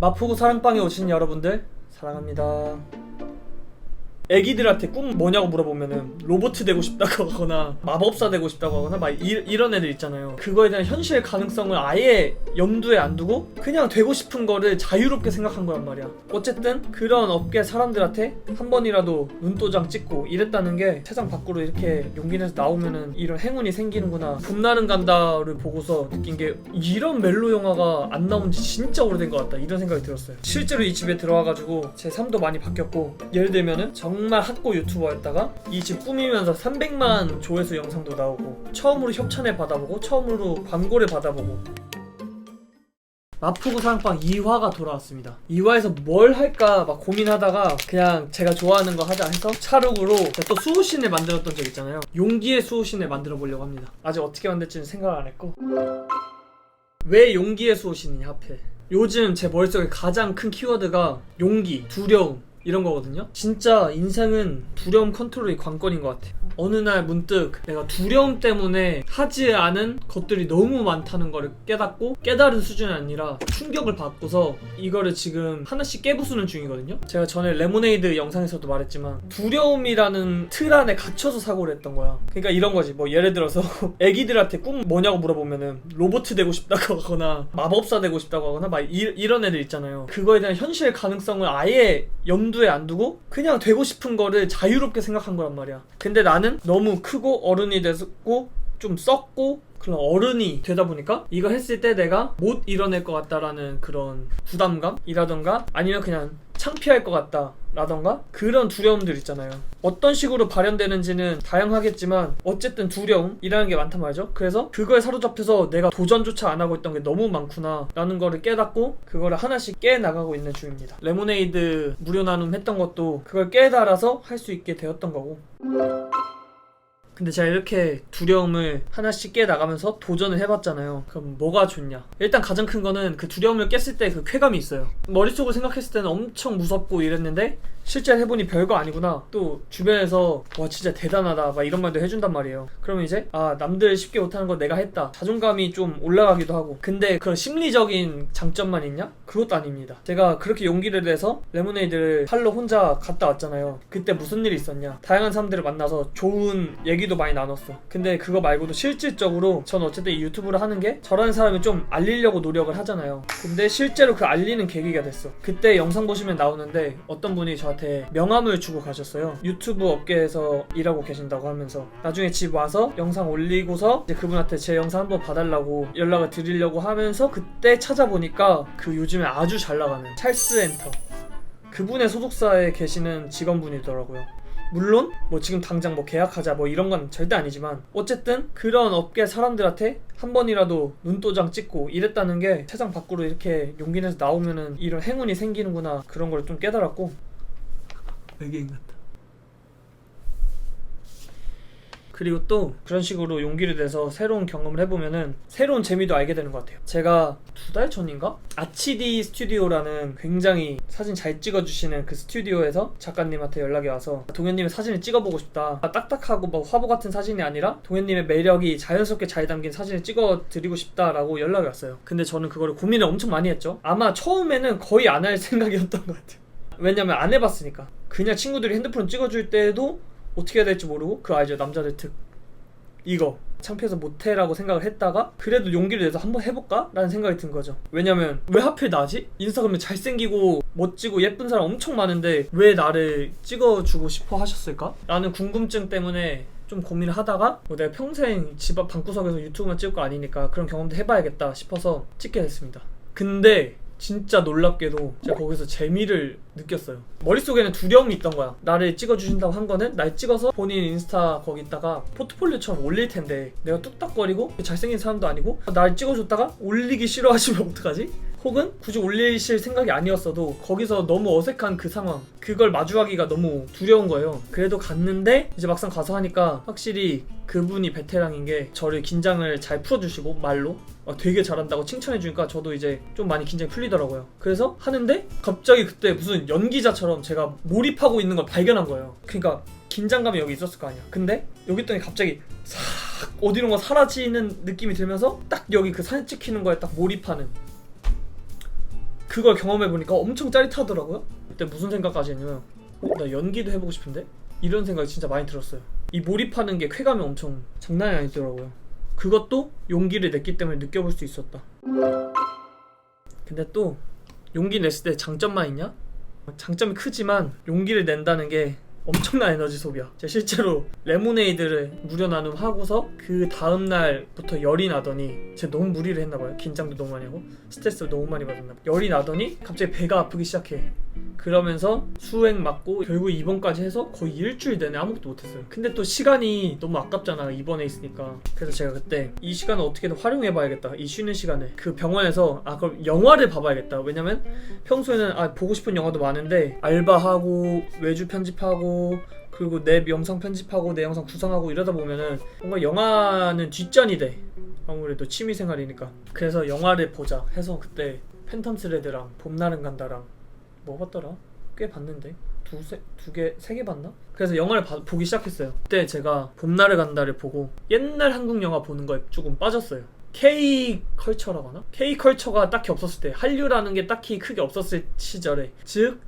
마포구 사랑방에 오신 여러분들 사랑합니다. 애기들한테 꿈 뭐냐고 물어보면은 로봇 되고 싶다고 하거나 마법사 되고 싶다고 하거나 막 이, 이런 애들 있잖아요. 그거에 대한 현실 가능성을 아예 염두에 안 두고 그냥 되고 싶은 거를 자유롭게 생각한 거란 말이야. 어쨌든 그런 업계 사람들한테 한 번이라도 눈도장 찍고 이랬다는 게 세상 밖으로 이렇게 용기 내서 나오면은 이런 행운이 생기는구나. 봄날은 간다를 보고서 느낀 게 이런 멜로 영화가 안 나온 지 진짜 오래된 것 같다. 이런 생각이 들었어요. 실제로 이 집에 들어와가지고 제 삶도 많이 바뀌었고 예를 들면은 정말 핫고 유튜버였다가 이 집 꾸미면서 300만 조회수 영상도 나오고 처음으로 협찬을 받아보고 처음으로 광고를 받아보고 마포구 사랑방 2화가 돌아왔습니다. 2화에서 뭘 할까 막 고민하다가 그냥 제가 좋아하는 거 하자 해서 차룩으로 또 수호신을 만들었던 적 있잖아요. 용기의 수호신을 만들어 보려고 합니다. 아직 어떻게 만들지는 생각을 안 했고 왜 용기의 수호신이냐 하필 요즘 제 머릿속에 가장 큰 키워드가 용기, 두려움 이런 거거든요. 진짜 인생은 두려움 컨트롤이 관건인 것 같아요. 어느 날 문득 내가 두려움 때문에 하지 않은 것들이 너무 많다는 거를 깨닫고 깨달은 수준이 아니라 충격을 받고서 이거를 지금 하나씩 깨부수는 중이거든요. 제가 전에 레모네이드 영상에서도 말했지만 두려움이라는 틀 안에 갇혀서 사고를 했던 거야. 그러니까 이런 거지. 뭐 예를 들어서 애기들한테 꿈 뭐냐고 물어보면은 로봇 되고 싶다고 하거나 마법사 되고 싶다고 하거나 막 이, 이런 애들 있잖아요. 그거에 대한 현실 가능성을 아예 염두 에 안 두고 그냥 되고 싶은 거를 자유롭게 생각한 거란 말이야. 근데 나는 너무 크고 어른이 됐고 좀 썩고 그런 어른이 되다 보니까 이거 했을 때 내가 못 이뤄낼 것 같다라는 그런 부담감이라던가 아니면 그냥 창피할 것 같다 라던가 그런 두려움들 있잖아요. 어떤 식으로 발현되는지는 다양하겠지만 어쨌든 두려움이라는 게 많단 말이죠. 그래서 그거에 사로잡혀서 내가 도전조차 안 하고 있던 게 너무 많구나 라는 거를 깨닫고 그거를 하나씩 깨 나가고 있는 중입니다. 레모네이드 무료 나눔 했던 것도 그걸 깨달아서 할 수 있게 되었던 거고 근데 제가 이렇게 두려움을 하나씩 깨 나가면서 도전을 해봤잖아요. 그럼 뭐가 좋냐? 일단 가장 큰 거는 그 두려움을 깼을 때 그 쾌감이 있어요. 머릿속으로 생각했을 때는 엄청 무섭고 이랬는데 실제 해보니 별거 아니구나. 또 주변에서 와 진짜 대단하다 막 이런 말도 해준단 말이에요. 그러면 이제 아 남들 쉽게 못하는 거 내가 했다. 자존감이 좀 올라가기도 하고. 근데 그런 심리적인 장점만 있냐? 그것도 아닙니다. 제가 그렇게 용기를 내서 레모네이드를 팔로 혼자 갔다 왔잖아요. 그때 무슨 일이 있었냐? 다양한 사람들을 만나서 좋은 얘기 도 많이 나눴어. 근데 그거 말고도 실질적으로 전 어쨌든 이 유튜브를 하는 게 저라는 사람이 좀 알리려고 노력을 하잖아요. 근데 실제로 그 알리는 계기가 됐어. 그때 영상 보시면 나오는데 어떤 분이 저한테 명함을 주고 가셨어요. 유튜브 업계에서 일하고 계신다고 하면서 나중에 집 와서 영상 올리고서 이제 그분한테 제 영상 한번 봐달라고 연락을 드리려고 하면서 그때 찾아보니까 그 요즘에 아주 잘 나가는 찰스 엔터 그분의 소속사에 계시는 직원분이더라고요. 물론 뭐 지금 당장 뭐 계약하자 뭐 이런 건 절대 아니지만 어쨌든 그런 업계 사람들한테 한 번이라도 눈도장 찍고 이랬다는 게 세상 밖으로 이렇게 용기 내서 나오면은 이런 행운이 생기는구나 그런 걸 좀 깨달았고 외계인 같다. 그리고 또 그런 식으로 용기를 내서 새로운 경험을 해보면은 새로운 재미도 알게 되는 것 같아요. 제가 두 달 전인가? 아치디 스튜디오라는 굉장히 사진 잘 찍어주시는 그 스튜디오에서 작가님한테 연락이 와서 동현님의 사진을 찍어보고 싶다. 딱딱하고 뭐 화보 같은 사진이 아니라 동현님의 매력이 자연스럽게 잘 담긴 사진을 찍어드리고 싶다라고 연락이 왔어요. 근데 저는 그거를 고민을 엄청 많이 했죠. 아마 처음에는 거의 안 할 생각이었던 것 같아요. 왜냐면 안 해봤으니까. 그냥 친구들이 핸드폰 찍어줄 때도 어떻게 해야 될지 모르고 그거 알죠 남자들 특 이거 창피해서 못해라고 생각을 했다가 그래도 용기를 내서 한번 해볼까? 라는 생각이 든 거죠 왜냐면 왜 하필 나지? 인스타그램에 잘생기고 멋지고 예쁜 사람 엄청 많은데 왜 나를 찍어주고 싶어 하셨을까? 라는 궁금증 때문에 좀 고민을 하다가 뭐 내가 평생 집 앞 방구석에서 유튜브만 찍을 거 아니니까 그런 경험도 해봐야겠다 싶어서 찍게 됐습니다 근데 진짜 놀랍게도 제가 거기서 재미를 느꼈어요. 머릿속에는 두려움이 있던 거야. 나를 찍어주신다고 한 거는 날 찍어서 본인 인스타 거기다가 포트폴리오처럼 올릴 텐데 내가 뚝딱거리고 잘생긴 사람도 아니고 날 찍어줬다가 올리기 싫어하시면 어떡하지? 혹은 굳이 올리실 생각이 아니었어도 거기서 너무 어색한 그 상황 그걸 마주하기가 너무 두려운 거예요. 그래도 갔는데 이제 막상 가서 하니까 확실히 그분이 베테랑인 게 저를 긴장을 잘 풀어주시고 말로 아, 되게 잘한다고 칭찬해주니까 저도 이제 좀 많이 긴장이 풀리더라고요. 그래서 하는데 갑자기 그때 무슨 연기자처럼 제가 몰입하고 있는 걸 발견한 거예요. 그러니까 긴장감이 여기 있었을 거 아니야. 근데 여기 있더니 갑자기 싹 어디론가 사라지는 느낌이 들면서 딱 여기 그 사진 찍히는 거에 딱 몰입하는 그걸 경험해 보니까 엄청 짜릿하더라고요. 그때 무슨 생각까지 했냐면 어, 나 연기도 해보고 싶은데 이런 생각이 진짜 많이 들었어요. 이 몰입하는 게 쾌감이 엄청 장난이 아니더라고요. 그것도 용기를 냈기 때문에 느껴볼 수 있었다. 근데 또 용기 냈을 때 장점만 있냐? 장점이 크지만 용기를 낸다는 게 엄청난 에너지 소비야. 제가 실제로 레모네이드를 무료 나눔하고서 그 다음 날부터 열이 나더니 제가 너무 무리를 했나 봐요. 긴장도 너무 많이 하고 스트레스도 너무 많이 받았나 봐. 열이 나더니 갑자기 배가 아프기 시작해. 그러면서 수액 맞고 결국 입원까지 해서 거의 일주일 내내 아무것도 못했어요. 근데 또 시간이 너무 아깝잖아 입원해 있으니까. 그래서 제가 그때 이 시간을 어떻게든 활용해봐야겠다. 이 쉬는 시간에 그 병원에서 아 그럼 영화를 봐봐야겠다. 왜냐면 평소에는 아 보고 싶은 영화도 많은데 알바하고 외주 편집하고 그리고 내 영상 편집하고 내 영상 구성하고 이러다 보면은 뭔가 영화는 뒷전이 돼. 아무래도 취미 생활이니까. 그래서 영화를 보자 해서 그때 팬텀 스레드랑 봄날은 간다랑 뭐 봤더라? 꽤 봤는데 두세 두개세 개 봤나? 그래서 영화를 봐- 보기 시작했어요. 그때 제가 봄날을 간다를 보고 옛날 한국 영화 보는 거에 조금 빠졌어요. K 컬처라고 하나? K 컬처가 딱히 없었을 때 한류라는 게 딱히 크게 없었을 시절에 즉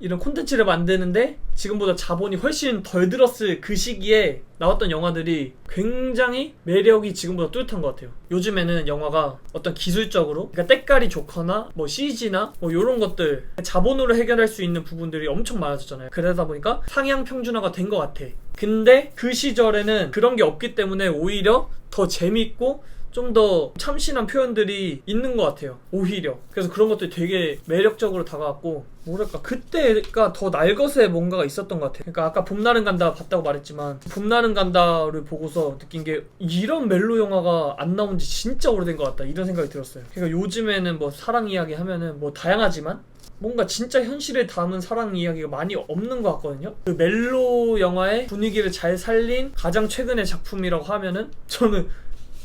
이런 콘텐츠를 만드는데 지금보다 자본이 훨씬 덜 들었을 그 시기에 나왔던 영화들이 굉장히 매력이 지금보다 뚜렷한 것 같아요. 요즘에는 영화가 어떤 기술적으로 그러니까 때깔이 좋거나 뭐 CG나 뭐 이런 것들 자본으로 해결할 수 있는 부분들이 엄청 많아졌잖아요. 그러다 보니까 상향 평준화가 된 것 같아. 근데 그 시절에는 그런 게 없기 때문에 오히려 더 재밌고 좀 더 참신한 표현들이 있는 것 같아요. 오히려. 그래서 그런 것들이 되게 매력적으로 다가왔고, 뭐랄까, 그때가 더 날것의 뭔가가 있었던 것 같아요. 그러니까 아까 봄날은 간다 봤다고 말했지만, 봄날은 간다를 보고서 느낀 게, 이런 멜로 영화가 안 나온 지 진짜 오래된 것 같다. 이런 생각이 들었어요. 그러니까 요즘에는 뭐 사랑 이야기 하면은 뭐 다양하지만, 뭔가 진짜 현실에 담은 사랑 이야기가 많이 없는 것 같거든요. 그 멜로 영화의 분위기를 잘 살린 가장 최근의 작품이라고 하면은 저는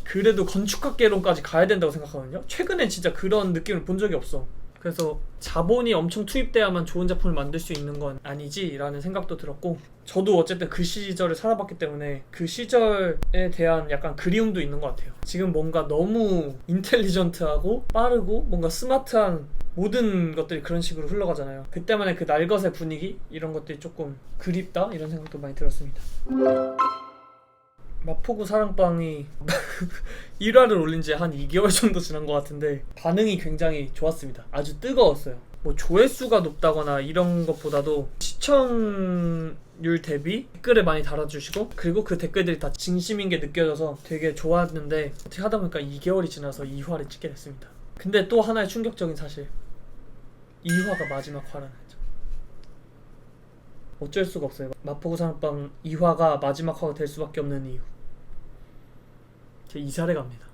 그래도 건축학개론까지 가야 된다고 생각하거든요. 최근에 진짜 그런 느낌을 본 적이 없어. 그래서 자본이 엄청 투입돼야만 좋은 작품을 만들 수 있는 건 아니지라는 생각도 들었고 저도 어쨌든 그 시절을 살아봤기 때문에 그 시절에 대한 약간 그리움도 있는 것 같아요. 지금 뭔가 너무 인텔리전트하고 빠르고 뭔가 스마트한 모든 것들이 그런 식으로 흘러가잖아요. 그때만의 그 날것의 분위기 이런 것들이 조금 그립다 이런 생각도 많이 들었습니다. 마포구 사랑방이 1화를 올린 지 한 2개월 정도 지난 것 같은데 반응이 굉장히 좋았습니다. 아주 뜨거웠어요. 뭐 조회수가 높다거나 이런 것보다도 시청률 대비 댓글을 많이 달아주시고 그리고 그 댓글들이 다 진심인 게 느껴져서 되게 좋았는데 어떻게 하다 보니까 2개월이 지나서 2화를 찍게 됐습니다. 근데 또 하나의 충격적인 사실 2화가 마지막 화라는 점. 어쩔 수가 없어요. 마포구 사랑방 2화가 마지막 화가 될 수밖에 없는 이유. 제 이사를 갑니다.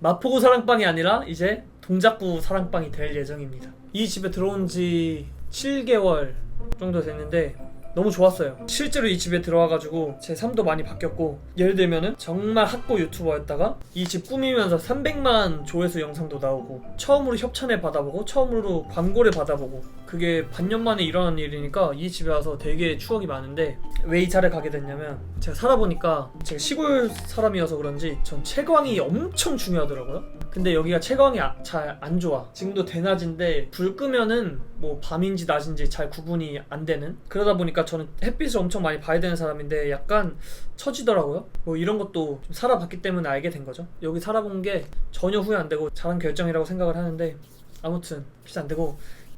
마포구 사랑방이 아니라 이제 동작구 사랑방이 될 예정입니다. 이 집에 들어온 지 7개월 정도 됐는데 너무 좋았어요. 실제로 이 집에 들어와가지고 제 삶도 많이 바뀌었고 예를 들면은 정말 학고 유튜버였다가 이 집 꾸미면서 300만 조회수 영상도 나오고 처음으로 협찬을 받아보고 처음으로 광고를 받아보고 그게 반년 만에 일어난 일이니까 이 집에 와서 되게 추억이 많은데 왜 이사를 가게 됐냐면 제가 살아보니까 제가 시골 사람이어서 그런지 전 채광이 엄청 중요하더라고요. 근데 여기가 채광이 잘안 좋아. 지금도 대낮인데 불 끄면은 뭐 밤인지 낮인지 잘 구분이 안 되는. 그러다 보니까 저는 햇빛을 엄청 많이 봐야 되는 사람인데 약간 처지더라고요. 뭐 이런 것도 좀 살아봤기 때문에 알게 된 거죠. 여기 살아본 게 전혀 후회 안 되고 잘한 결정이라고 생각을 하는데 아무튼 필요 안 되고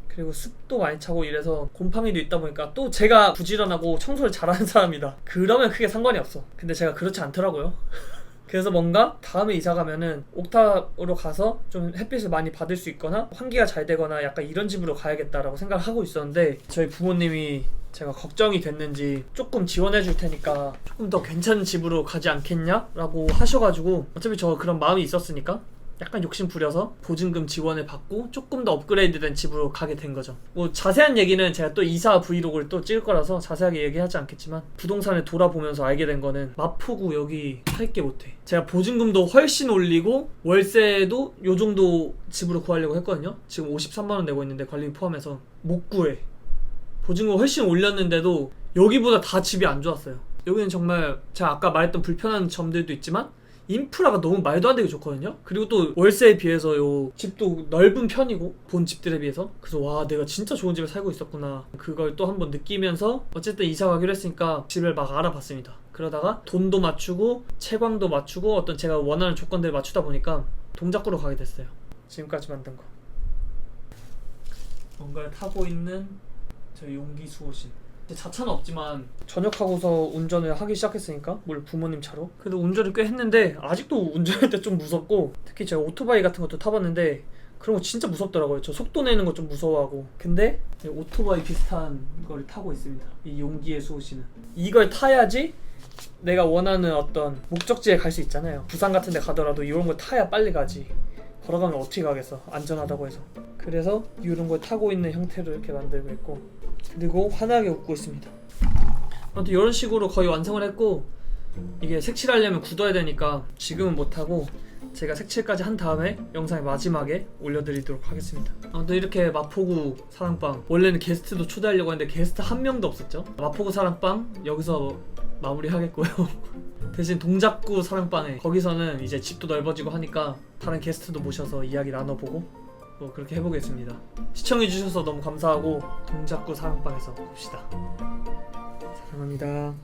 그리고 습도 많이 차고 이래서 곰팡이도 있다 보니까 또 제가 부지런하고 청소를 잘하는 사람이다. 그러면 크게 상관이 없어. 근데 제가 그렇지 않더라고요. 그래서 뭔가 다음에 이사 가면은 옥탑으로 가서 좀 햇빛을 많이 받을 수 있거나 환기가 잘 되거나 약간 이런 집으로 가야겠다라고 생각을 하고 있었는데 저희 부모님이 제가 걱정이 됐는지 조금 지원해 줄 테니까 조금 더 괜찮은 집으로 가지 않겠냐라고 하셔가지고 어차피 저 그런 마음이 있었으니까 약간 욕심 부려서 보증금 지원을 받고 조금 더 업그레이드된 집으로 가게 된 거죠. 뭐 자세한 얘기는 제가 또 이사 브이로그를 또 찍을 거라서 자세하게 얘기하지 않겠지만 부동산을 돌아보면서 알게 된 거는 마포구 여기 살게 못해. 제가 보증금도 훨씬 올리고 월세도 요 정도 집으로 구하려고 했거든요. 지금 53만 원 내고 있는데 관리비 포함해서 못 구해. 보증금 훨씬 올렸는데도 여기보다 다 집이 안 좋았어요. 여기는 정말 제가 아까 말했던 불편한 점들도 있지만 인프라가 너무 말도 안 되게 좋거든요. 그리고 또 월세에 비해서 요 집도 넓은 편이고 본 집들에 비해서 그래서 와 내가 진짜 좋은 집에 살고 있었구나 그걸 또 한번 느끼면서 어쨌든 이사 가기로 했으니까 집을 막 알아봤습니다. 그러다가 돈도 맞추고 채광도 맞추고 어떤 제가 원하는 조건들을 맞추다 보니까 동작구로 가게 됐어요. 지금까지 만든 거. 뭔가를 타고 있는 저 용기 수호신. 자차는 없지만 전역하고서 운전을 하기 시작했으니까? 물 부모님 차로? 그래도 운전을 꽤 했는데 아직도 운전할 때 좀 무섭고 특히 제가 오토바이 같은 것도 타봤는데 그런 거 진짜 무섭더라고요. 저 속도 내는 거 좀 무서워하고. 근데 이 오토바이 비슷한 걸 타고 있습니다. 이 용기의 수호신은 이걸 타야지 내가 원하는 어떤 목적지에 갈 수 있잖아요. 부산 같은 데 가더라도 이런 걸 타야 빨리 가지. 걸어가면 어떻게 가겠어? 안전하다고 해서. 그래서 이런 걸 타고 있는 형태로 이렇게 만들고 있고 그리고 환하게 웃고 있습니다. 아무튼 이런 식으로 거의 완성을 했고 이게 색칠하려면 굳어야 되니까 지금은 못하고 제가 색칠까지 한 다음에 영상의 마지막에 올려드리도록 하겠습니다. 아무튼 이렇게 마포구 사랑방 원래는 게스트도 초대하려고 했는데 게스트 한 명도 없었죠? 마포구 사랑방 여기서 마무리하겠고요. 대신 동작구 사랑방에 거기서는 이제 집도 넓어지고 하니까 다른 게스트도 모셔서 이야기 나눠보고 뭐 그렇게 해보겠습니다. 시청해주셔서 너무 감사하고 동작구 사랑방에서 봅시다. 사랑합니다.